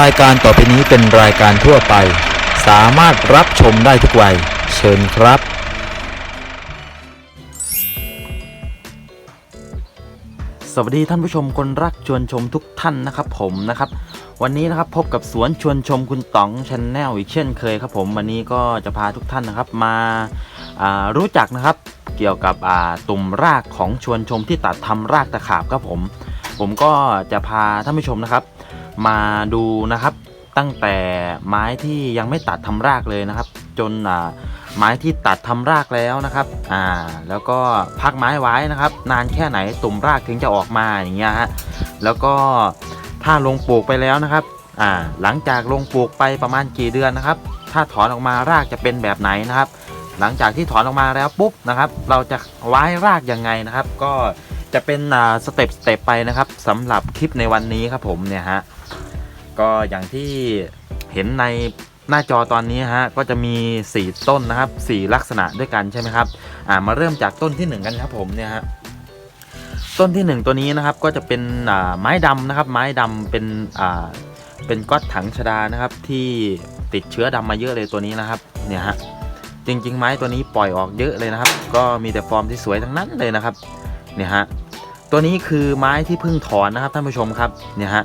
รายการต่อไปนี้เป็นรายการทั่วไป สามารถรับชมได้ทุกวัย เชิญครับ สวัสดีท่านผู้ชมคนรักชวนชมทุกท่านนะครับผมนะครับ วันนี้นะครับพบกับสวนชวนชมคุณต๋องชนแนลอีกเช่นเคยครับผมวันนี้ก็จะพาทุกท่านนะครับมาารู้จักนะครับเกี่ยวกับตุ่มรากของชวนชมที่ตัดทำรากตะขาบครับผม ผมก็จะพาท่านผู้ชมนะครับ มาดูนะครับ ตั้งแต่ไม้ที่ยังไม่ตัดทำรากเลยนะครับ จนไม้ที่ตัดทำรากแล้วนะครับอ่าแล้วก็พักไม้ไว้นะครับ นานแค่ไหนตุ่มรากถึงจะออกมาอย่างเงี้ยฮะแล้วก็ถ้าลงปลูกไปแล้วนะครับอ่าหลังจากลงปลูกไปประมาณกี่เดือนนะครับ ถ้าถอนออกมารากจะเป็นแบบไหนนะครับ หลังจากที่ถอนออกมาแล้วปุ๊บนะครับ เราจะไว้รากยังไงนะครับ ก็จะเป็นอ่าสเต็ปสเต็ปไปนะครับสำหรับคลิปในวันนี้ครับผมเนี่ยฮะ ก็อย่างที่เห็นในหน้าจอตอนนี้ฮะก็จะมี 4 ต้นนะครับ 4 ลักษณะด้วยกันใช่ไหมครับอ่ามาเริ่มจากต้นที่ 1 กันครับผมเนี่ยฮะต้นที่ 1 ตัวนี้นะครับก็จะเป็นไม้ดำนะครับ ไม้ดำเป็นอ่าเป็นก๊อตถังชดานะครับ ที่ติดเชื้อดำมาเยอะเลยตัวนี้นะครับเนี่ยฮะจริง ๆ ไม้ตัวนี้ปล่อยออกเยอะเลยนะครับ ก็มีแต่ฟอร์มที่สวยทั้งนั้นเลยนะครับเนี่ยฮะตัวนี้คือไม้ที่เพิ่งถอนนะครับท่านผู้ชมครับเนี่ยฮะ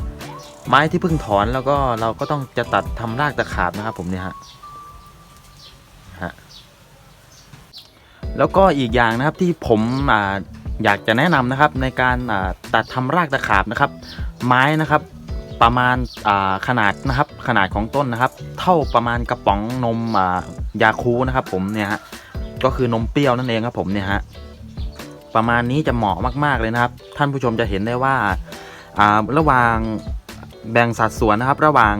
ไม้ที่เพิ่งถอนแล้วก็เราก็ต้องจะตัดทำรากตะขาบนะครับผมเนี่ยฮะฮะแล้วก็อีกอย่างนะครับที่ผมออยากจะแนะนำนะครับในการตัดทำรากตะขาบนะครับ ไม้นะครับประมาณาขนาดนะครับ ขนาดของต้นนะครับ เท่าประมาณกระป๋องนมายาคูนะครับ ผมเนี่ยฮะก็คือนมเปรี้ยวนั่นเองครับผมเนี่ยฮะประมาณนี้จะเหมาะมาก ๆเลยนะครับ ท่านผู้ชมจะเห็นได้ว่าอ่าระหว่าง แบ่งสัดส่วนนะครับระหว่าง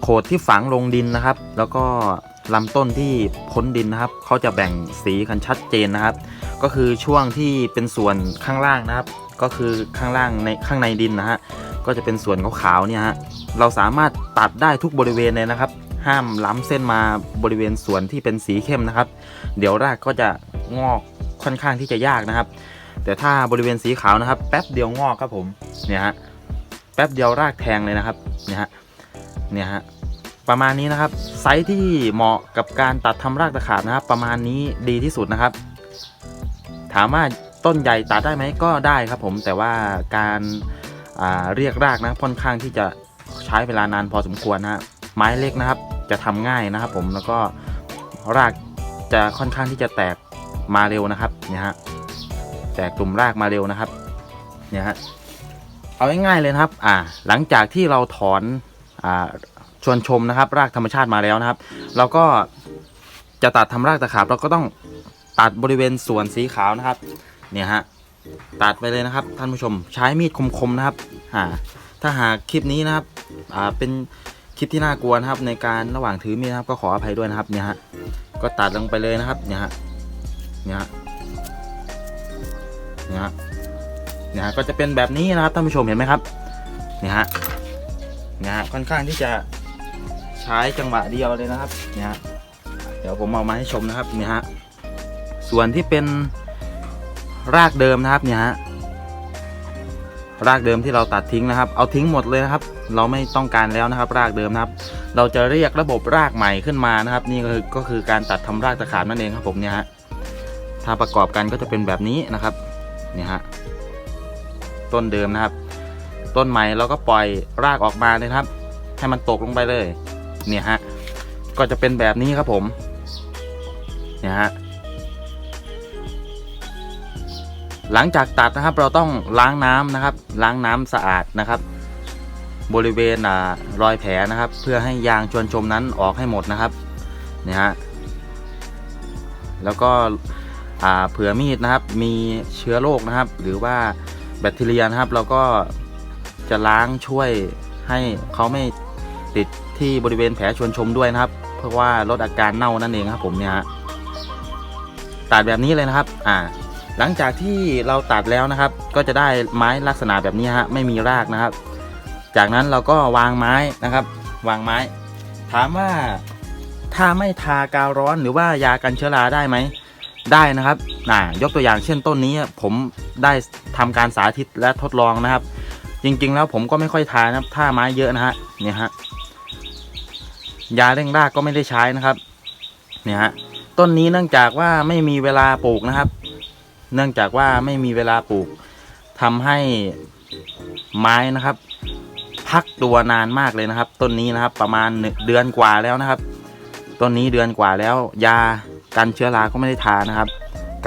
โขดที่ฝังลงดินนะครับ แล้วก็ลำต้นที่พ้นดินนะครับเขาจะแบ่งสีกันชัดเจนนะครับ ก็คือช่วงที่เป็นส่วนข้างล่างนะครับ ก็คือข้างล่างในข้างในดินนะฮะก็จะเป็นส่วนขาวๆเนี่ยฮะเราสามารถตัดได้ทุกบริเวณเลยนะครับ ห้ามล้ำเส้นมาบริเวณส่วนที่เป็นสีเข้มนะครับ เดี๋ยวรากก็จะงอกค่อนข้างที่จะยากนะครับ แต่ถ้าบริเวณสีขาวนะครับ แป๊บเดียวงอกครับผมเนี่ยฮะ แป๊บเดียวรากแทงเลยนะครับเนี่ยฮะเนี่ยฮะประมาณนี้นะครับ ไซส์ที่เหมาะกับการตัดทำรากตะขาบนะครับ ประมาณนี้ดีที่สุดนะครับ ถามว่าต้นใหญ่ตัดได้ไหมก็ได้ครับผมแต่ว่าการาเรียกรากนะค่อนข้างที่จะใช้เวลานานพอสมควรนะฮะไม้เล็กนะครับ จะทำง่ายนะครับ ผมแล้วก็รากจะค่อนข้างที่จะแตกมาเร็วนะครับเนี่ยฮะแตกกลุ่มรากมาเร็วนะครับเนี่ยฮะ เอาง่ายๆเลยนะครับ อ่า หลังจากที่เราถอน อ่า ชวนชมนะครับ รากธรรมชาติมาแล้วนะครับ เราก็จะตัดทำรากตะขาบเราก็ต้องตัดบริเวณส่วนสีขาวนะครับ เนี่ยฮะ ตัดไปเลยนะครับ ท่านผู้ชม ใช้มีดคมๆนะครับ อ่า ถ้าหากคลิปนี้นะครับ อ่า เป็นคลิปที่น่ากลัวนะครับ ในการระหว่างถือมีดนะครับ ก็ขออภัยด้วยนะครับ เนี่ยฮะ ก็ตัดลงไปเลยนะครับ เนี่ยฮะ เนี่ยฮะ เนี่ยฮะ นะฮะก็จะเป็นแบบนี้นะครับท่านผู้ชมเห็นไหมครับนี่ฮะนี่ฮะค่อนข้างที่จะใช้จังหวะเดียวเลยนะครับเนี่ยฮะเดี๋ยวผมเอามาให้ชมนะครับเนี่ยฮะส่วนที่เป็นรากเดิมนะครับเนี่ยฮะรากเดิมที่เราตัดทิ้งนะครับ เอาทิ้งหมดเลยนะครับ เราไม่ต้องการแล้วนะครับ รากเดิมนะครับ เราจะเรียกระบบรากใหม่ขึ้นมานะครับ นี่ก็คือก็คือการตัดทำรากตะขาบนั่นเองครับผมเนี่ยฮะถ้าประกอบกันก็จะเป็นแบบนี้นะครับเนี่ยฮะ ต้นเดิมนะครับ ต้นใหม่เราก็ปล่อยรากออกมาเลยครับ ให้มันตกลงไปเลย เนี่ยฮะก็จะเป็นแบบนี้ครับผม เนี่ยฮะหลังจากตัดนะครับเราต้องล้างน้ำนะครับ ล้างน้ำสะอาดนะครับ บริเวณอ่ารอยแผลนะครับ เพื่อให้ยางชวนชมนั้นออกให้หมดนะครับเนี่ยฮะแล้วก็อ่าเผื่อมีดนะครับ มีเชื้อโรคนะครับ หรือว่า แบคทีเรียนะครับ เราก็จะล้างช่วยให้เขาไม่ติดที่บริเวณแผลชวนชมด้วยนะครับ เพื่อว่าลดอาการเน่านั่นเองครับผมเนี่ยฮะตัดแบบนี้เลยนะครับอ่าหลังจากที่เราตัดแล้วนะครับ ก็จะได้ไม้ลักษณะแบบนี้ฮะไม่มีรากนะครับ จากนั้นเราก็วางไม้นะครับ วางไม้ ถามว่าถ้าไม่ทากาวร้อนหรือว่ายากันเชื้อราได้ไหม ได้นะครับอ่ายกตัวอย่างเช่นต้นนี้ผมได้ทำการสาธิตและทดลองนะครับ จริงๆ แล้วผมก็ไม่ค่อยทานะครับ ถ้าไม้เยอะนะฮะเนี่ยฮะยาเร่งรากก็ไม่ได้ใช้นะครับ เนี่ยฮะต้นนี้เนื่องจากว่าไม่มีเวลาปลูกนะครับ เนื่องจากว่าไม่มีเวลาปลูกทำให้ไม้นะครับ พักตัวนานมากเลยนะครับ ต้นนี้นะครับ ประมาณเดือนกว่าแล้วนะครับ ต้นนี้เดือนกว่าแล้ว ยา กันเชื้อราก็ไม่ได้ทานะครับ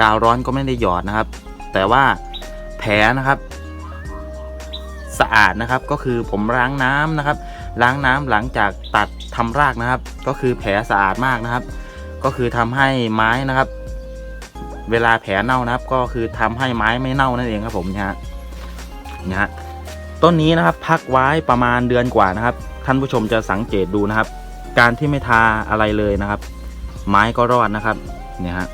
กาวร้อนก็ไม่ได้หยอดนะครับ แต่ว่าแผลนะครับ สะอาดนะครับก็คือผมล้างน้ำนะครับ ล้างน้ำหลังจากตัดทำรากนะครับ ก็คือแผลสะอาดมากนะครับ ก็คือทำให้ไม้นะครับ เวลาแผลเน่านะครับ ก็คือทำให้ไม้ไม่เน่านั่นเองครับผมเนี่ยฮะนี่ยฮะต้นนี้นะครับ พักไว้ประมาณเดือนกว่านะครับ ท่านผู้ชมจะสังเกตดูนะครับ การที่ไม่ทาอะไรเลยนะครับ ไม้ก็รอดนะครับเนี่ยฮะ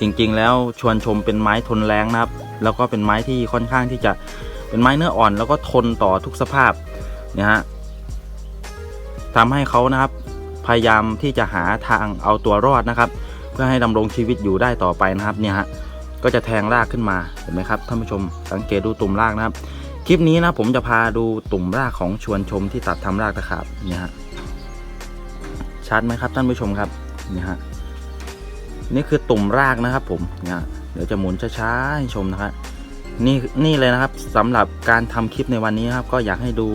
จริงๆ แล้วชวนชมเป็นไม้ทนแรงนะครับ แล้วก็เป็นไม้ที่ค่อนข้างที่จะเป็นไม้เนื้ออ่อน แล้วก็ทนต่อทุกสภาพเนี่ยฮะทำให้เขานะครับ พยายามที่จะหาทางเอาตัวรอดนะครับ เพื่อให้ดำรงชีวิตอยู่ได้ต่อไปนะครับเนี่ยฮะก็จะแทงรากขึ้นมาเห็นไหมครับท่านผู้ชมสังเกตดูตุ่มรากนะครับ คลิปนี้นะผมจะพาดูตุ่มรากของชวนชมที่ตัดทำรากตะขาบเนี่ยฮะชัดไหมครับท่านผู้ชมครับ นี่ฮะนี่คือตุ่มรากนะครับผมเนี่ยเดี๋ยวจะหมุนช้าๆให้ชมนะครับนี่นี่เลยนะครับสำหรับการทำคลิปในวันนี้ครับ ก็อยากให้ดู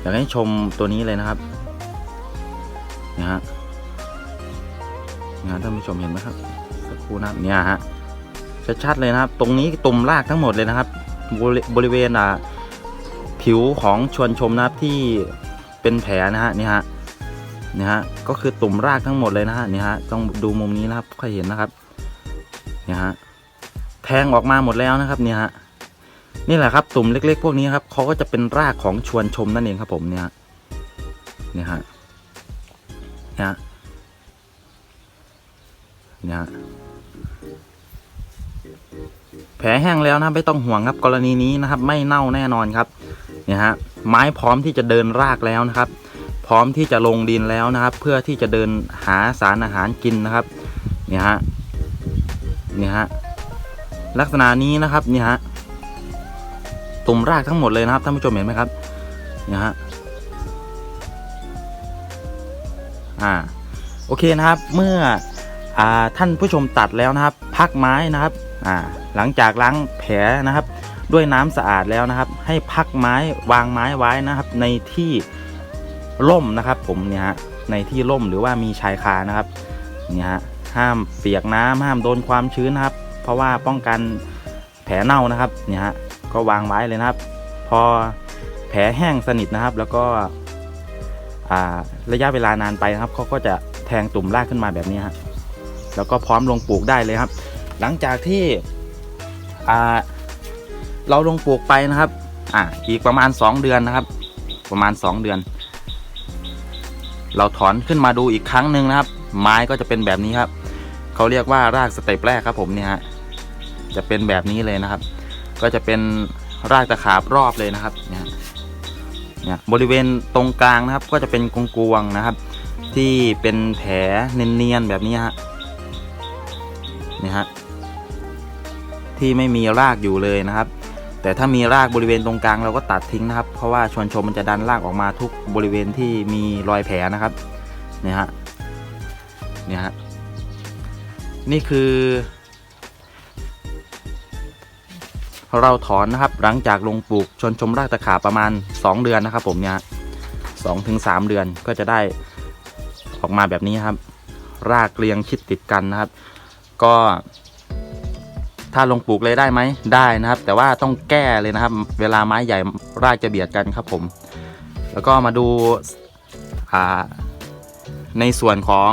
อยากให้ชมตัวนี้เลยนะครับนะฮะนท่านผู้ชมเห็นไหมครับสักครู่นะเนี่ยฮะชัดๆเลยนะครับ ตรงนี้ตุ่มรากทั้งหมดเลยนะครับ บริบริเวณอ่าผิวของชวนชมนะครับที่เป็นแผลนะฮะนี่ฮะ นี่ฮะก็คือตุ่มรากทั้งหมดเลยนะฮะนี่ฮะต้องดูมุมนี้นะครับค่อยเห็นนะครับนี่ฮะแทงออกมาหมดแล้วนะครับเนี่ยฮะนี่แหละครับตุ่มเล็ก ๆ พวกนี้ครับเขาก็จะเป็นรากของชวนชมนั่นเองครับผมเนี่ยฮะเนี่ยฮะเนี่ยฮะเนี่ยฮะแผลแห้งแล้วนะไม่ต้องห่วงครับกรณีนี้นะครับ ไม่เน่าแน่นอนครับเนี่ยฮะไม้พร้อมที่จะเดินรากแล้วนะครับ พร้อมที่จะลงดินแล้วนะครับ เพื่อที่จะเดินหาสารอาหารกินนะครับเนี่ยฮะเนี่ยฮะลักษณะนี้นะครับเนี่ยฮะตุ่มรากทั้งหมดเลยนะครับท่านผู้ชมเห็นไหมครับเนี่ยฮะอ่าโอเคนะครับเมื่ออ่าท่านผู้ชมตัดแล้วนะครับ พักไม้นะครับอ่าหลังจากล้างแผลนะครับ ด้วยน้ำสะอาดแล้วนะครับ ให้พักไม้วางไม้ไว้นะครับ ในที่ ร่มนะครับ ผมเนี่ยฮะในที่ร่มหรือว่ามีชายคานะครับเนี่ยฮะห้ามเปียกน้ำห้ามโดนความชื้นนะครับ เพราะว่าป้องกันแผลเน่านะครับเนี่ยฮะก็วางไว้เลยนะครับ พอแผลแห้งสนิทนะครับ แล้วก็ระยะเวลานานไปนะครับเขาก็จะแทงตุ่มรากขึ้นมาแบบนี้ฮะแล้วก็พร้อมลงปลูกได้เลยครับ หลังจากที่เราลงปลูกไปนะครับอ่าอีกประมาณ 2 เดือนนะครับ ประมาณ 2 เดือน เราถอนขึ้นมาดูอีกครั้งหนึ่งนะครับ ไม้ก็จะเป็นแบบนี้ครับเขาเรียกว่ารากสเต็ปแรกครับผมเนี่ยฮะจะเป็นแบบนี้เลยนะครับ ก็จะเป็นรากตะขาบรอบเลยนะครับเนี่ยเนี่ยบริเวณตรงกลางนะครับ ก็จะเป็นกงกวงนะครับ ที่เป็นแผลเนียนๆแบบนี้ฮะเนี่ยฮะที่ไม่มีรากอยู่เลยนะครับ แต่ถ้ามีรากบริเวณตรงกลางเราก็ตัดทิ้งนะครับ เพราะว่าชวนชมมันจะดันรากออกมาทุกบริเวณที่มีรอยแผลนะครับเนี่ยฮะเนี่ยฮะนี่คือ เราถอนนะครับหลังจากลงปลูกชวนชมรากตะขาบประมาณ 2 เดือนนะครับ ผมเนี่ยสองถึงสามเดือนก็จะได้ออกมาแบบนี้ครับ รากเรียงชิดติดกันนะครับ ก็ ถ้าลงปลูกเลยได้ไหมได้นะครับ แต่ว่าต้องแก้เลยนะครับ เวลาไม้ใหญ่รากจะเบียดกันครับผม แล้วก็มาดูาในส่วนของ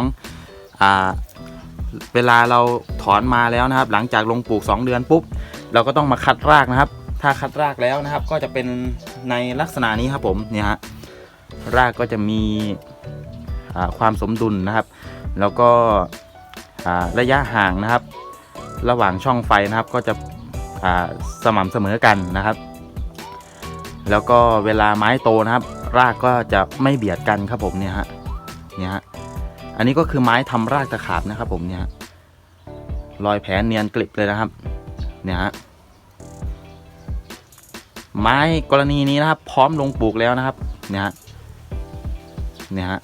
เวลาเราถอนมาแล้วนะครับ หลังจากลงปลูก 2 เดือนปุ๊บ เราก็ต้องมาคัดรากนะครับ ถ้าคัดรากแล้วนะครับ ก็จะเป็นในลักษณะนี้ครับผมเนี่ยฮะรากก็จะมีความสมดุลนะครับ แล้วก็ระยะห่างนะครับ ระหว่างช่องไฟนะครับก็จะสม่ำเสมอกันนะครับ แล้วก็เวลาไม้โตนะครับ รากก็จะไม่เบียดกันครับผมเนี่ยฮะเนี่ยฮะอันนี้ก็คือไม้ทำรากตะขาบนะครับผมเนี่ยรอยแผลเนียนกลิบเลยนะครับ เนี่ยฮะไม้กรณีนี้นะครับ พร้อมลงปลูกแล้วนะครับ เนี่ยฮะเนี่ยฮะ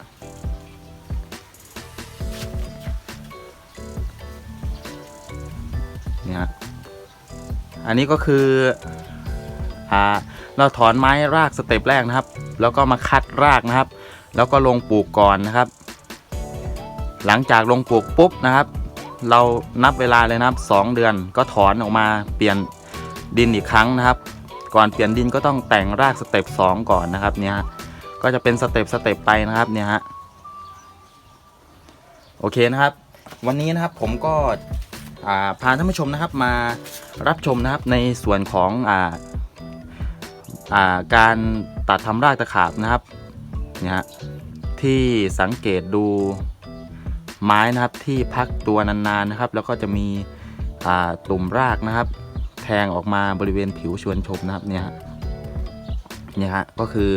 อันนี้ก็คืออ่าเราถอนไม้รากสเต็ปแรกนะครับ แล้วก็มาคัดรากนะครับ แล้วก็ลงปลูกก่อนนะครับ หลังจากลงปลูกปุ๊บนะครับ เรานับเวลาเลยนะครับ2เดือนก็ถอนออกมาเปลี่ยนดินอีกครั้งนะครับ ก่อนเปลี่ยนดินก็ต้องแต่งรากสเต็ป2ก่อนนะครับเนี่ยก็จะเป็นสเต็ปสเต็ปไปนะครับเนี่ยฮะโอเคนะครับ วันนี้นะครับผมก็ พาท่านผู้ชมนะครับมารับชมนะครับในส่วนของอาอาการตัดทำรากตะขาบนะครับเนี่ยฮะที่สังเกตดูไม้นะครับที่พักตัวนานๆนะครับ แล้วก็จะมีตุ่มรากนะครับ แทงออกมาบริเวณผิวชวนชมนะครับเนี่ยฮะเนี่ยฮะก็คือ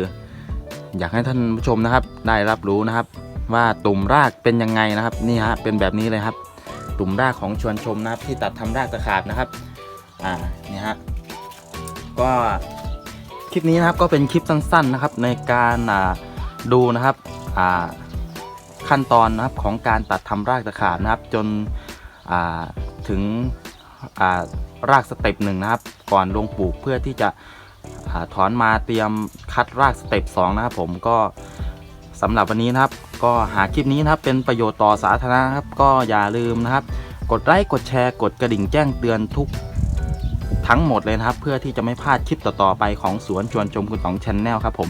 อยากให้ท่านผู้ชมนะครับได้รับรู้นะครับ ว่าตุ่มรากเป็นยังไงนะครับนี่ฮะเป็นแบบนี้เลยครับ ตุ่มรากของชวนชมนะครับ ที่ตัดทำรากตะขาบนะครับ อ่านี่ฮะก็คลิปนี้นะครับก็เป็นคลิปสั้นๆนะครับในการอ่าดูนะครับอ่าขั้นตอนนะครับของการตัดทำรากตะขาบนะครับ จนอ่าถึงอ่ารากสเต็ปหนึ่งนะครับ ก่อนลงปลูกเพื่อที่จะอาถอนมาเตรียมคัดรากสเต็ปสองนะครับผมก็ สำหรับวันนี้นะครับ ก็หาคลิปนี้นะครับเป็นประโยชน์ต่อสาธารณะครับ ก็อย่าลืมนะครับ กดไลค์กดแชร์กดกระดิ่งแจ้งเตือนทุกทั้งหมดเลยนะครับ เพื่อที่จะไม่พลาดคลิปต่อๆไปของสวนชวนชมคุณต๋องชแนลครับผม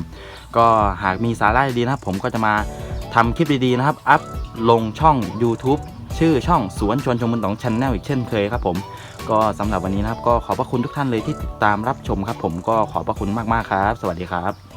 ก็หากมีสาระดีนะครับ ผมก็จะมาทำคลิปดีๆนะครับ อัพลงช่อง YouTube ชื่อช่องสวนชวนชมคุณต๋องชแนลอีกเช่นเคยครับผม ก็สำหรับวันนี้นะครับ ก็ขอบพระคุณทุกท่านเลยที่ติดตามรับชมครับ ผมก็ขอบพระคุณมากๆครับ สวัสดีครับ